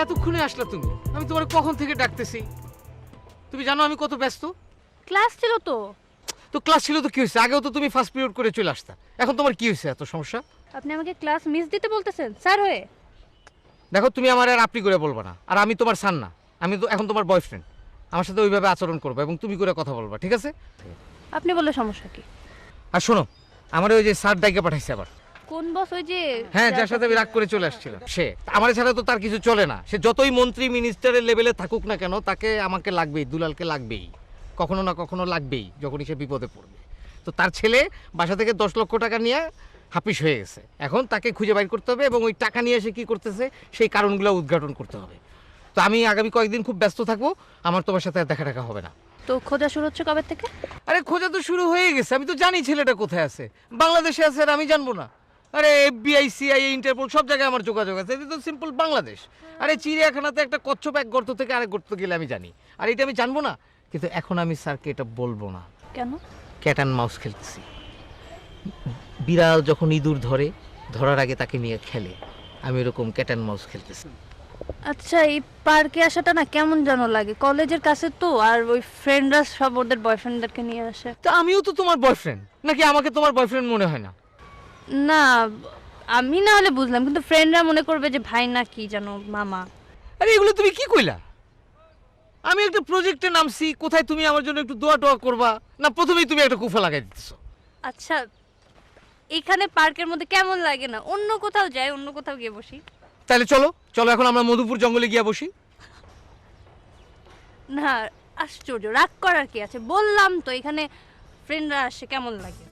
এতক্ষণে আসলা তুমি? আমি তোমার কখন থেকে ডাকতেছি? তুমি জানো আমি কত ব্যস্ত? ক্লাস ছিল তো। তো ক্লাস ছিল তো কি হয়েছে? আগেও তো তুমি ফার্স্ট পিরিয়ড করে চলে আসতা। এখন তোমার কি হয়েছে এত সমস্যা? আপনি আমাকে ক্লাস মিস দিতে বলতেছেন স্যার হয়ে। দেখো তুমি আমার আর আপনি করে বলবা না। আর আমি তোমার সান না আমি তো এখন তোমার বয়ফ্রেন্ড আমার সাথে ওইভাবে আচরণ করবে এবং তুমি করে কথা বলবা ঠিক আছে? আপনি বললে সমস্যা কি? আর শোনো আমার ওই যে স্যার ডাইকে পাঠাইছে আবার। কোন বস ওই যে হ্যাঁ যার সাথে আমি রাগ করে চলে আসছিলাম। সে। আমার ছাড়া তো তার কিছু চলে না। সে যতই মন্ত্রী মিনিস্টারের লেভেলে থাকুক না কেন তাকে আমাকে লাগবেই দুলালকে লাগবেই। কখনো না কখনো লাগবেই যখনই সে বিপদে পড়বে। তো তার ছেলে বাসা থেকে দশ লক্ষ টাকা নিয়ে হাপিস হয়ে গেছে। এখন তাকে খুঁজে বাইর করতে হবে এবং ওই টাকা নিয়ে এসে কি করতেছে সেই কারণগুলো উদ্ঘাটন করতে হবে। তো আমি আগামী কয়েকদিন খুব ব্যস্ত থাকব আমার তোমার সাথে আর দেখা টাকা হবে না। তো খোঁজা শুরু হচ্ছে কবে থেকে? আরে খোঁজা তো শুরু হয়ে গেছে। আমি তো জানি ছেলেটা কোথায় আছে। বাংলাদেশে আছে আর আমি জানব না। আরে এফবিআই সিআইএ ইন্টারপোল সব জায়গায় আমার যোগাযোগ আছে। এটা তো সিম্পল বাংলাদেশ। আরে চিড়িয়াখানাতে একটা কচ্ছপ এক গর্ত থেকে আরেক গর্ত গেলে আমি জানি। আর এটা আমি জানব না কিন্তু এখন আমি স্যারকে এটা বলব না। কেন? ক্যাট অ্যান্ড মাউস খেলতেছি। বিড়াল যখন ইঁদুর ধরে ধরার আগে তাকে নিয়ে খেলে। আমি এরকম ক্যাট অ্যান্ড মাউস খেলতেছি। আচ্ছা এই পার্কে আসাটা না কেমন যেন লাগে? কলেজের কাছে তো আর ওই ফ্রেন্ডরা সব ওদের বয়ফ্রেন্ডদেরকে নিয়ে আসে। তো আমিও তো তোমার বয়ফ্রেন্ড নাকি আমাকে তোমার বয়ফ্রেন্ড মনে হয় না? না আমি না হলে বুঝলাম কিন্তু ফ্রেন্ডরা মনে করবে যে ভাই না কি জানো মামা। আরে এগুলো তুমি কি কইলা? আমি একটা প্রজেক্টে নামছি কোথায় তুমি আমার জন্য একটু দোয়া টোয়া করবা? না প্রথমেই তুমি একটা কুফা লাগাই দিতেছো। আচ্ছা এখানে পার্কের মধ্যে কেমন লাগে না? অন্য কোথাও যাই অন্য কোথাও গিয়ে বসি। তাহলে চলো চলো এখন আমরা মধুপুর জঙ্গলে গিয়ে বসি। না আশ্চর্য রাগ করার কি আছে? বললাম তো এখানে ফ্রেন্ডরা আসে কেমন লাগে?